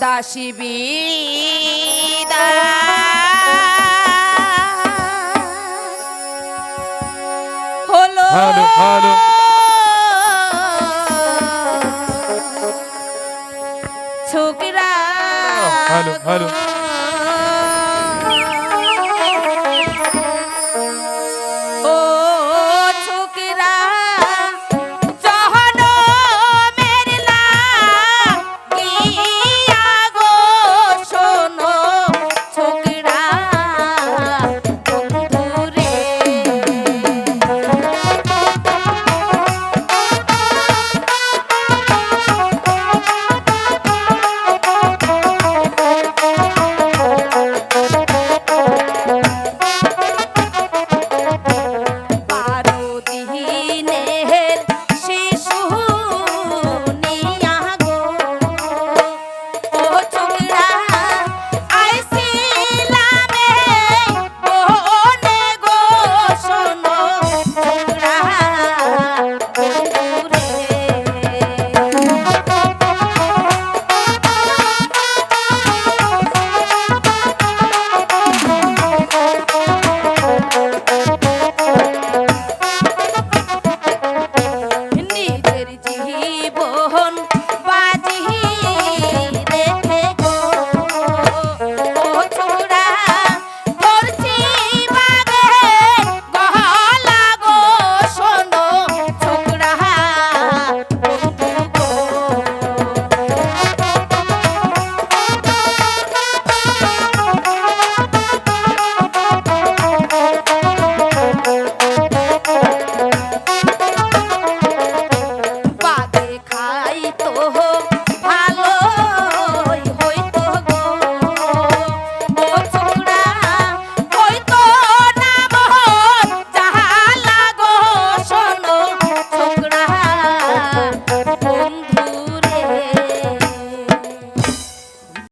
দাসী হলো ভালো, ভালো। ছোকরা ভালো, ভালো। Thank you.